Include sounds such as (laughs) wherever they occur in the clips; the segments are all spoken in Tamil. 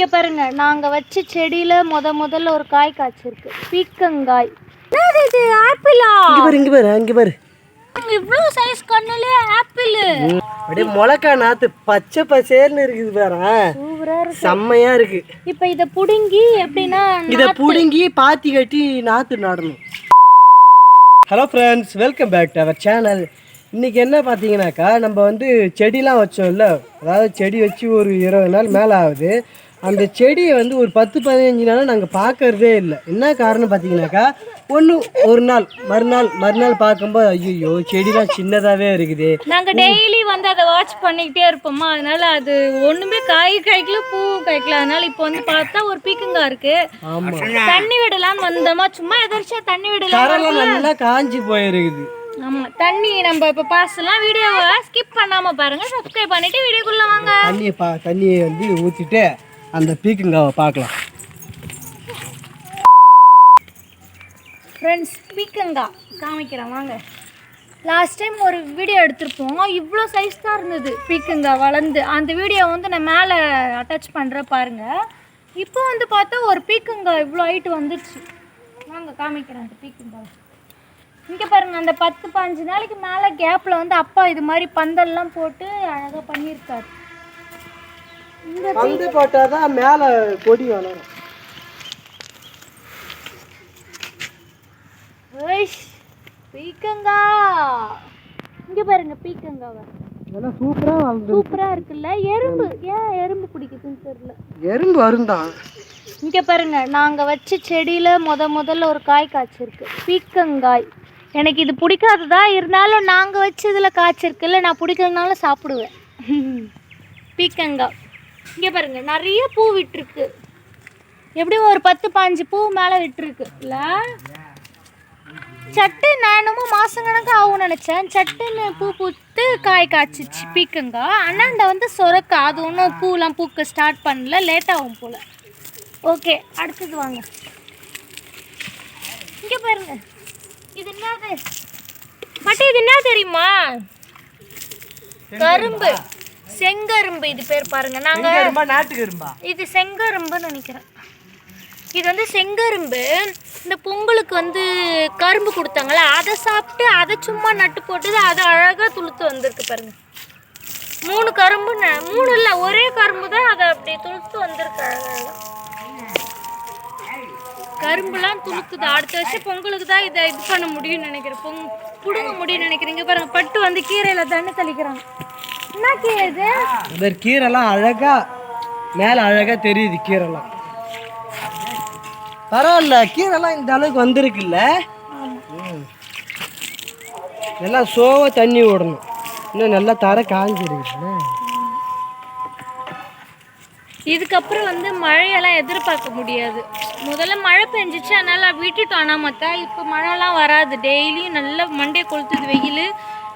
இங்க பாருங்க நாங்க வச்ச செடியில முத முதல்ல ஒரு காய் காய்ச்சிருக்கு. பீக்கங்காய். இது? ஆப்பிளா? இங்க பாரு இங்க பாரு இவ்வளவு சைஸ் கண்ணுலே ஆப்பிள். அப்படியே மிளகா நாத்து பச்சை பசேல்னு இருக்குது பாரு. சூப்பரா இருக்கு. செம்மையா இருக்கு. இப்ப இத புடுங்கி எப்படின்னா இத புடுங்கி பாத்தி கட்டி நாத்து நடணும். Hello friends welcome back to our channel இன்னைக்கு என்ன பார்த்தீங்கன்னாக்கா நம்ம வந்து செடிலாம் வச்சோம்ல. அதாவது செடி வச்சு ஒரு இருபது நாள் மேலே ஆகுது. அந்த செடியை வந்து ஒரு பத்து பதினஞ்சு நாள் நாங்கள் பார்க்கறதே இல்லை. என்ன காரணம் பார்த்தீங்கன்னாக்கா ஒன்று ஒரு நாள் மறுநாள் மறுநாள் பார்க்கும்போது ஐயோ செடிலாம் சின்னதாகவே இருக்குது. நாங்க டெய்லி வந்து அதை வாட்ச் பண்ணிக்கிட்டே இருப்போமா? அதனால அது ஒண்ணுமே காய் காய்க்கல பூ காய்க்கல. அதனால இப்போ வந்து பார்த்தா ஒரு பீக்கங்காய் இருக்கு. தண்ணி விடலாம்னு வந்தோமா? சும்மா எதிர்ச்சியா தண்ணி விடலாம் நல்லா காஞ்சி போயிருக்குது. ஆமா. தண்ணி நம்ம இப்ப பாசலாம் வீடியோவை ஸ்கிப் பண்ணாம பாருங்க. சப்ஸ்கிரைப் பண்ணிட்டு வீடியோக்குள்ள வாங்க. தண்ணியை பா தண்ணியை வந்து ஊற்றிட்டு அந்த பீக்கங்காவை பார்க்கலாம். ஃப்ரெண்ட்ஸ் பீக்கங்கா. காமிக்கிறேன் வாங்க. லாஸ்ட் டைம் ஒரு வீடியோ எடுத்திருப்போம். இவ்வளோ சைஸ் தான் இருந்தது பீக்கங்கா வளர்ந்து. அந்த வீடியோ வந்து நான் மேலே அட்டாச் பண்ணுறேன் பாருங்கள் இப்போ வந்து பார்த்தா ஒரு பீக்கங்கா இவ்வளோ ஹைட்டு வந்துடுச்சு. வாங்க காமிக்கிறேன் அந்த பீக்கங்கா. இங்கே பாருங்க அந்த பத்து பாஞ்சு நாளைக்கு மேலே கேப்பில் வந்து அப்பா இது மாதிரி பந்தல்லாம் போட்டு அழகாக பண்ணியிருக்காரு. பந்து போட்டால் தான் மேலே கொடி வளரும். பீக்கங்கா. இங்க பாருங்க பீக்கங்காவை. இதெல்லாம் சூப்பராக வளர்ந்து சூப்பரா இருக்குல்ல? எறும்பு. ஏன் எறும்பு பிடிக்குதுன்னு தெரியல. எறும்பு வருந்தான் இங்க பாருங்க நாங்க வச்ச செடியில முத முதல்ல ஒரு காய் காய்ச்சிருக்கு. பீக்கங்காய். எனக்கு இது பிடிக்காததா? இருந்தாலும் நாங்க வச்சதுல காய்ச்சிருக்குல்ல நான் பிடிக்கலனாலும் சாப்பிடுவேன். பீக்கங்காய். இங்கே பாருங்க நிறைய பூ விட்டுருக்கு. எப்படியும் ஒரு பத்து பாஞ்சு பூ மேலே விட்டுருக்கு. இல்லை? சட்டு நான் என்னமோ மாசக்கணக்கு ஆகும் நினச்சேன். சட்டுன்னு பூ பூத்து காய் காய்ச்சிச்சு பீக்கங்க. ஆனால் இந்த வந்து சொரக்கா அது ஒன்றும் பூலாம் பூக்க ஸ்டார்ட் பண்ணல லேட் ஆகும் போல். ஓகே அடுத்தது வாங்க. இங்கே பாருங்க. இது என்னது? மட்டி இது என்ன தெரியுமா? கரும்பு. செங்கரும்பு இது பேர் பாருங்க. நாங்க இது செங்கரும்புன்னு நினைக்கிறேன். இது வந்து செங்கரும்பு. இந்த பொங்கலுக்கு வந்து கரும்பு கொடுத்தாங்களே அதை சாப்பிட்டு அதை சும்மா நட்டு போட்டது அது அழகாக துளுத்து வந்திருக்கு பாருங்க. மூணு கரும்பு மூணு இல்லை ஒரே கரும்பு தான் அதை அப்படி துளுத்து வந்திருக்கு அழகாக கரும்புலாம் துளுக்குது அடுத்த வருஷம் பொங்கலுக்கு தான் இதை இது பண்ண முடியும்னு நினைக்கிறேன். பொங் பிடுங்க முடியும்னு நினைக்கிறேன். இங்க பாருங்க பட்டு வந்து கீரையில தண்ணி தெளிக்கிறாங்க. என்ன கீரை இது? இந்த கீரைலாம் அழகா மேலே அழகா தெரியுது கீரைலாம். பரவாயில்ல கீரைலாம் இந்த அளவுக்கு வந்திருக்குல்ல. நல்லா சோவா தண்ணி விடணும். இன்னும் நல்லா தர காஞ்சிருக்குல்ல? இதுக்கப்புறம் வந்து மழையெல்லாம் எதிர்பார்க்க முடியாது. முதல்ல மழை பெஞ்சிச்சு அதனால விட்டுட்டோம். ஆனால் மற்ற இப்போ மழைலாம் வராது. டெய்லியும் நல்லா மண்டே கொளுத்துது வெயில்.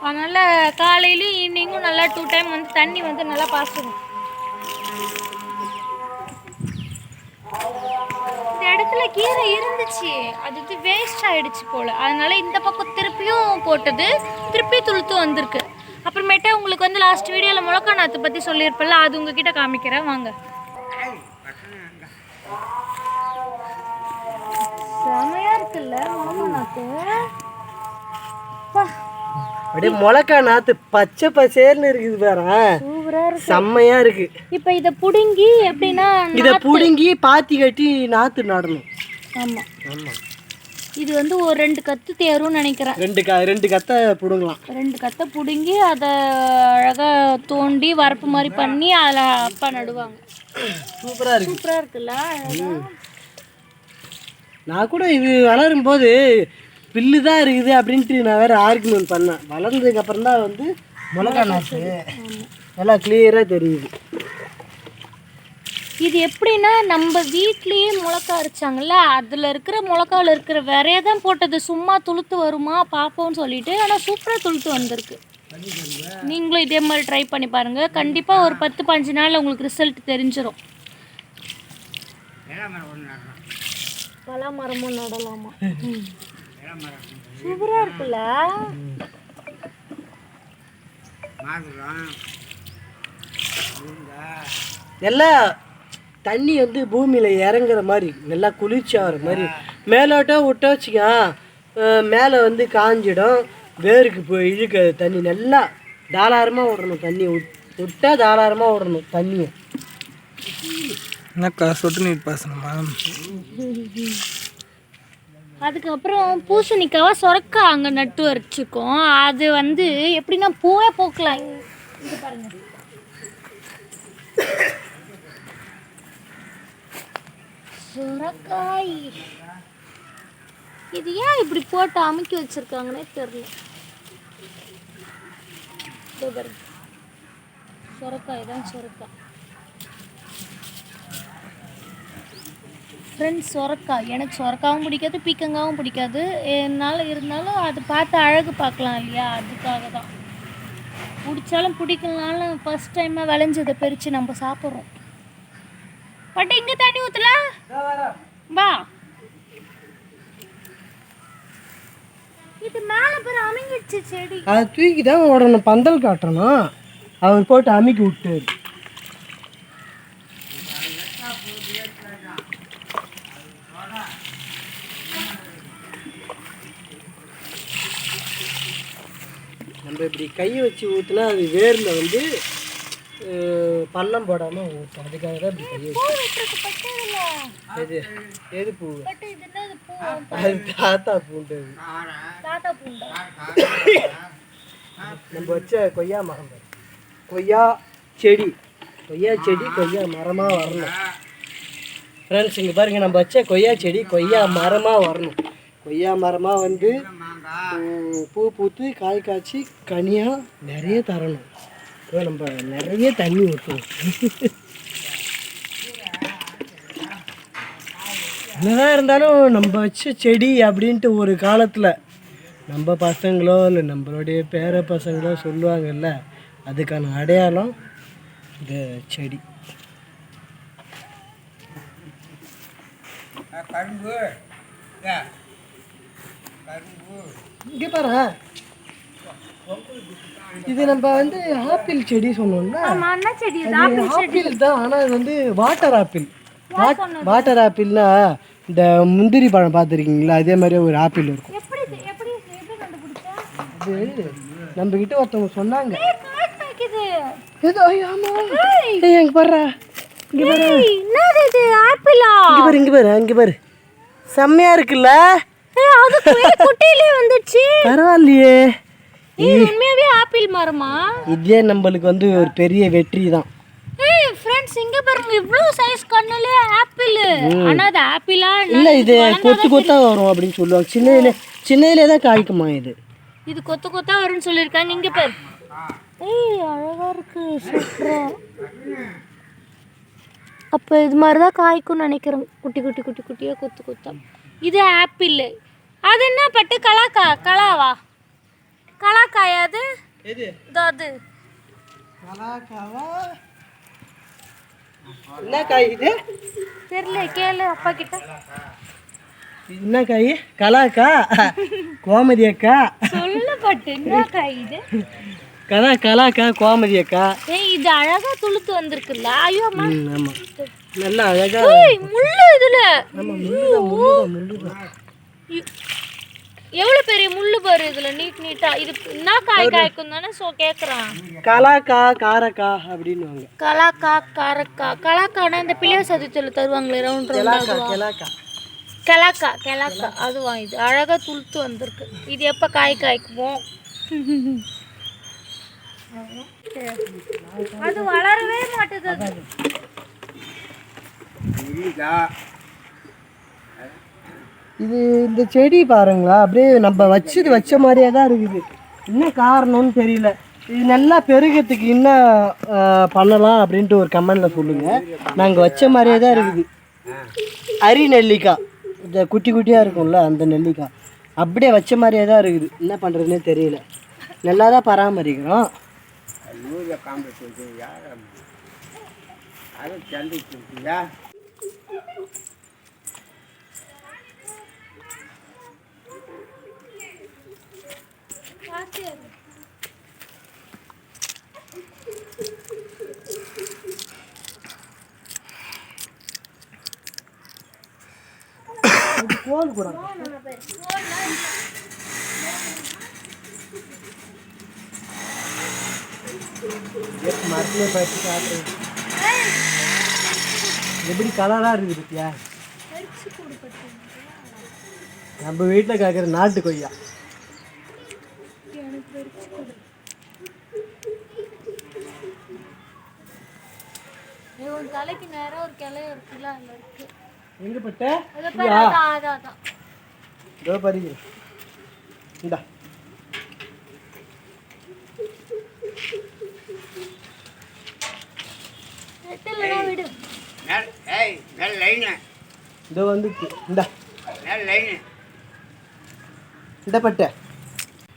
அதனால் காலையிலையும் ஈவினிங்கும் நல்லா டூ டைம் வந்து தண்ணி வந்து நல்லா பாசணும் இந்த இடத்துல கீரை இருந்துச்சு. அது வந்து வேஸ்ட் ஆகிடுச்சு போல். அதனால் இந்த பக்கம் திருப்பியும் போட்டது. திருப்பி துளுத்து வந்திருக்கு. அப்புறமேட்டா உங்களுக்கு வந்து லாஸ்ட் வீடியோவில் முழக்கா நாத்து பற்றி சொல்லியிருப்பேன்ல அது உங்ககிட்ட காமிக்கிறேன். வாங்க. செமையா இருக்குல்ல முளக்கா நாத்து அப்படியே மிளகா நாத்து பச்சை பசேல்னு இருக்குது பாரு. செம்மையா இருக்கு. இப்போ இதை புடுங்கி எப்படின்னா இதை புடுங்கி பாத்தி கட்டி நாத்து நடணும். ஆமா. ஆமா. இது வந்து ஒரு ரெண்டு கத்து தேரும்னு நினைக்கிறேன். ரெண்டு க ரெண்டு கத்தை பிடுங்கலாம். ரெண்டு கத்தை பிடுங்கி அதை அழகாக தோண்டி வரப்பு மாதிரி பண்ணி அதில் அப்பா நடுவாங்க. சூப்பரா இருக்கு. சூப்பராக இருக்குல்ல. நான் கூட இது வளரும் போது பில்லு தான் இருக்குது அப்படின்ட்டு நான் வேற ஆர்குமெண்ட் பண்ணேன். வளர்ந்ததுக்கு அப்புறம் தான் வந்து மிளகா நாட்டு நல்லா கிளியராக தெரியுது. இது எப்படின்னா நம்ம வீட்லேயே மிளகா அரைச்சாங்கல்ல அதில் இருக்கிற மிளகாவில் இருக்கிற விரைய தான் போட்டது. சும்மா துளுத்து வருமா பார்ப்போம்னு சொல்லிட்டு ஆனால் சூப்பராக துளுத்து வந்திருக்கு. நீங்களும் இதே மாதிரி ட்ரை பண்ணி பாருங்கள் கண்டிப்பாக ஒரு பத்து பாஞ்சு நாளில் உங்களுக்கு ரிசல்ட் தெரிஞ்சிடும் பலா மரமும் நடலாமா? (laughs) சூப்பராக இருக்குல்ல? எல்லாம் தண்ணி வந்து பூமியில் இறங்குற மாதிரி நல்லா குளிர்ச்சி ஆகிற மாதிரி. மேலோட்டம் விட்டா வச்சுக்கா மேலே வந்து காஞ்சிடும். வேருக்கு போய் இழுக்க தண்ணி நல்லா தாராளமாக விடணும் தண்ணி. விட்டா தாராளமாக விடணும் தண்ணியை. என்னக்கா சொட்டு நீர் பாசனமா? அதுக்கப்புறம் பூசணிக்காவை சொரக்கா அங்கே நட்டு வச்சுக்கோம் அது வந்து எப்படின்னா பூவே போக்கலாம் இங்க பாருங்க. சுரக்காய். இது ஏன் இப்படி போட்டு அமுக்கி வச்சிருக்காங்கன்னே தெரியல. சொரக்காய் சுரக்காய் தான் சுரக்காய். ஃப்ரெண்ட்ஸ் சொரக்காய் எனக்கு சொரக்காவும் பிடிக்காது பீக்கங்காவும் பிடிக்காது. என்னால் இருந்தாலும் அது பார்த்து அழகு பார்க்கலாம் இல்லையா? அதுக்காக தான். பிடிச்சாலும் பிடிக்கலனாலும் ஃபர்ஸ்ட் டைமாக விளைஞ்சதை பறித்து நம்ம சாப்பிட்றோம். பட் இங்கே தண்ணி ஊற்றல வா இது மேலே பேர் அமைங்கிடுச்சு செடி. அதை தூக்கி தான் விடணும் பந்தல் காட்டணும். அவர் போட்டு அமுக்கி விட்டாரு நம்ம இப்படி கையை வச்சு ஊற்றினா அது வேரில் வந்து பள்ளம் போடாமல் ஊற்றும் அதுக்காக தான் இப்படி கையை எது? எது பூ? அது தாத்தா பூண்டது. நம்ம வச்ச கொய்யா மரம் கொய்யா செடி. கொய்யா செடி கொய்யா மரமாக வரணும். ஃப்ரெண்ட்ஸ் இங்கே பாருங்கள் நம்ம வச்ச கொய்யா செடி கொய்யா மரமாக வரணும். கொய்யா மரமாக வந்து பூ பூத்து காய் காய்ச்சி கனியாக நிறைய தரணும். இப்போ நம்ம நிறைய தண்ணி ஊற்றுவோம் என்னதான் இருந்தாலும் நம்ம வச்ச செடி அப்படின்ட்டு ஒரு காலத்தில் நம்ம பசங்களோ இல்லை நம்மளுடைய பேர பசங்களோ சொல்லுவாங்கல்ல அதுக்கான அடையாளம் இந்த செடி. கரும்பு. இங்கே பாரு. இது நம்ம வந்து ஆப்பிள் செடி அது ஆப்பிள் தான் ஆனால் இது வந்து வாட்டர் ஆப்பிள். வாட்டர் ஆப்பிள்னா இந்த முந்திரி பழம் பார்த்துருக்கீங்களா? அதே மாதிரி ஒரு ஆப்பிள் இருக்கும். அது நம்ம கிட்ட ஒருத்தவங்க சொன்னாங்க. ஏதோ ஆமா. ஏய். எங்க பாரு. இங்க பாரு. என்னது இது ஆப்பிளா? இங்க பாரு இங்க பாரு அங்க பாரு. செம்மையா இருக்குல்ல? மேல குட்டியிலே வந்துச்சு. பரவாயில்லையே. இது உண்மையாவே ஆப்பிள் மரமா? இதே நம்மளுக்கு வந்து ஒரு பெரிய வெற்றி தான். ஏய் ஃப்ரெண்ட்ஸ் இங்க பாருங்க இவ்ளோ சைஸ் கண்ணுல ஆப்பிள். ஆனா அது ஆப்பிளா இல்ல இது கொத்து கொத்தா வரும் அப்படின்னு சொல்லுவாங்க. சின்னதுல சின்னதுல தான் காய்க்குமா இது? இது கொத்து கொத்தா வரும்னு சொல்லிருக்காங்க இங்க பாரு. ஏய் அழகா இருக்கு சூப்பரா அப்ப இது மாதிரி தான் காய்க்கும்னு நினைக்கிறேன். குட்டி குட்டி குட்டி குட்டியா கொத்து கொத்தா. இது ஆப்பிள் அது என்ன பட்டு? கலாக்கா கலாவா? கலாக்காயா அது? எது? அது. கலாக்காவா? என்ன காய் இது? தெரியல கேளு அப்பா கிட்ட. என்ன காய்? கலாக்கா? கோமதி அக்கா? சொல்லு பட்டு என்ன காய் இது? கலா கலாக்கா கோமதி அக்கா? ஏய் இது அழகா துளுத்து வந்திருக்குல்ல. ஐயோ அம்மா. ஆமா. நல்லா அழகா முள்ளு இதுல. எவ்வளவு பெரிய முள்ளு பாரு இதுல நீட் நீட்டா. இது என்ன காய் காய்க்கும் தானே சோ கேக்குறான். கலாக்கா காரக்கா அப்படின்னுவாங்க. கலாக்கா காரக்கா. கலாக்கானா இந்த பிள்ளைய சதுத்துல தருவாங்களே ரவுண்ட் கெலாக்கா ரவுண்ட் கெலாக்கா. கலாக்கா கலாக்கா. அதுவா இது? அழகா துளுத்து வந்திருக்கு. இது எப்ப காய் காய்க்குமோ? அது வளரவே மாட்டுது அது. இது இந்த செடி பாருங்களா அப்படியே நம்ம வச்சது வச்ச மாதிரியே தான் இருக்குது. என்ன காரணம்னு தெரியல. இது நல்லா பெருகிறதுக்கு என்ன பண்ணலாம் அப்படின்ட்டு ஒரு கமெண்டில் சொல்லுங்கள் நாங்கள் வச்ச மாதிரியே தான் இருக்குது. அரி நெல்லிக்காய். இந்த குட்டி குட்டியாக இருக்கும்ல அந்த நெல்லிக்காய். அப்படியே வச்ச மாதிரியே தான் இருக்குது. என்ன பண்ணுறதுனே தெரியல. நல்லா தான் பராமரிக்கிறோம். காம்பு ஃபோன் கூட. மரத்துல பறிச்சு சாப்பிடுறது எப்படி கலராக இருக்குது பத்தியா? நம்ம வீட்டில் கேட்குற நாட்டு கொய்யா. தலைக்கு நேரம் ஒரு கிளைய இருக்குல்ல அதுல இருக்கு. எங்கே இதோ பறிக்கிறேன் இந்தா. இதோ இந்தா. இந்த பட்டை.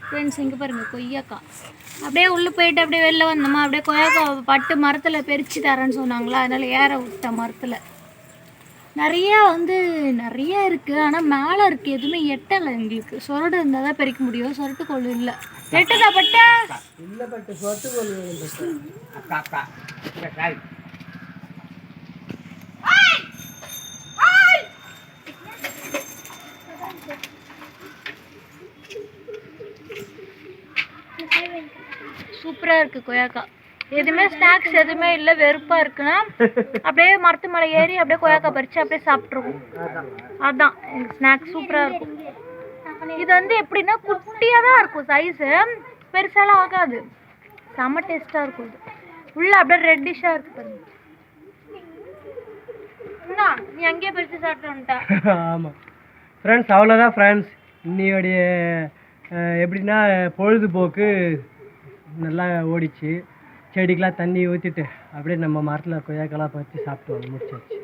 ஃப்ரெண்ட்ஸ் இங்கே பாருங்க கொய்யாக்காய். அப்படியே உள்ளே போயிட்டு அப்படியே வெளில வந்தோமா? அப்படியே கொய்யாக்காய் பட்டு மரத்தில் பறிச்சு தரேன்னு சொன்னாங்களா? அதனால ஏற விட்டேன் மரத்தில். நிறையா வந்து நிறைய இருக்குது ஆனால் மேலே இருக்குது எதுவுமே எட்டலை எங்களுக்கு. சொரடு இருந்தால் தான் பறிக்க முடியும். சொரட்டு கொள்ளு இல்லை. எட்டுதா பட்டா? இல்லை பட்டை வேணும் பட்டை. சூப்பராக இருக்குது கொய்யாக்காய் எதுவுமே ஸ்நாக்ஸ் எதுவுமே இல்லை வெறுப்பாக இருக்குன்னா அப்படியே மரத்து மலை ஏறி அப்படியே கொய்யாக்காய் பறித்து அப்படியே சாப்பிட்ருவோம் அதான் ஸ்நாக்ஸ் சூப்பராக இருக்கும். இது வந்து எப்படின்னா குட்டியாக தான் இருக்கும் சைஸு பெருசாலாம் ஆகாது. செம்ம டேஸ்ட்டாக இருக்கும் இது. உள்ள அப்படியே ரெட்டிஷாக இருக்கு பாருங்க. என்ன நீ அங்கேயே பறித்து சாப்பிட்டு வந்துட்டா. ஆமாம் ஃப்ரெண்ட்ஸ் அவ்வளோதான் ஃப்ரெண்ட்ஸ் இன்னையோடைய எப்படின்னா பொழுதுபோக்கு நல்லா ஓடிச்சு. செடிக்கெலாம் தண்ணி ஊற்றிட்டு அப்படியே நம்ம மரத்தில் கொய்யாக்கெல்லாம் பறித்து சாப்பிட்டு வந்து முடிச்சாச்சு.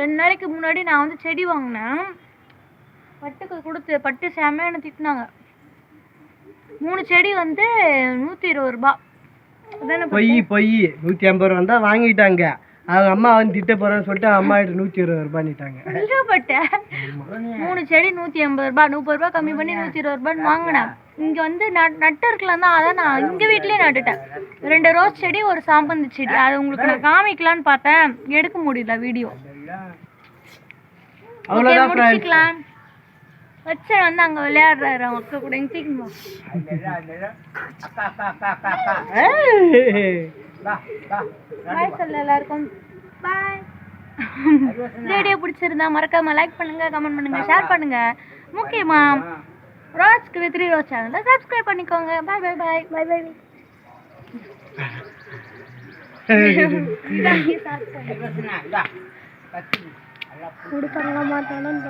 ரெண்டு நாளைக்கு முன்னாடி நான் வந்து செடி வாங்கினேன். பட்டுக்கு கொடுத்து பட்டு செமையான திட்டினாங்க. மூணு செடி வந்து நூற்றி இருபது ரூபா. பொய் பொய். நூற்றி ஐம்பது ரூபா தான் வாங்கிட்டாங்க. அவங்க அம்மா வந்து திட்ட போகிறேன்னு சொல்லிட்டு அம்மா கிட்ட நூற்றி இருபது ரூபாய்ட்டாங்க மூணு செடி நூற்றி எண்பது ரூபாய் முப்பது ரூபாய் கம்மி பண்ணி நூற்றி இருபது ரூபான்னு வாங்கினேன். இங்கே வந்து நட் நட்டு இருக்கலாம் தான் அதான் நான் எங்கள் வீட்லேயே நட்டுட்டேன். ரெண்டு ரோஸ் செடி ஒரு சாம்பந்தி செடி. அது உங்களுக்கு நான் காமிக்கலான்னு பார்த்தேன். எடுக்க முடியல வீடியோ. முடிச்சுக்கலாம். வச்சேன் வந்து அங்கே விளையாடுறாரு அவங்க அக்கா கூட. எங்க. பாய் சொல்ல எல்லாருக்கும். பாய் வீடியோ பிடிச்சிருந்தா மறக்காம லைக் பண்ணுங்க கமெண்ட் பண்ணுங்க ஷேர் பண்ணுங்க. முக்கியமா ரோஸ்க்கு வித்ரி ரோஸ் சேனலை சப்ஸ்கிரைப் பண்ணிக்கோங்க. பாய் பாய் பாய் பாய் பாய் கொடுப்பாங்களா மாட்டாலும்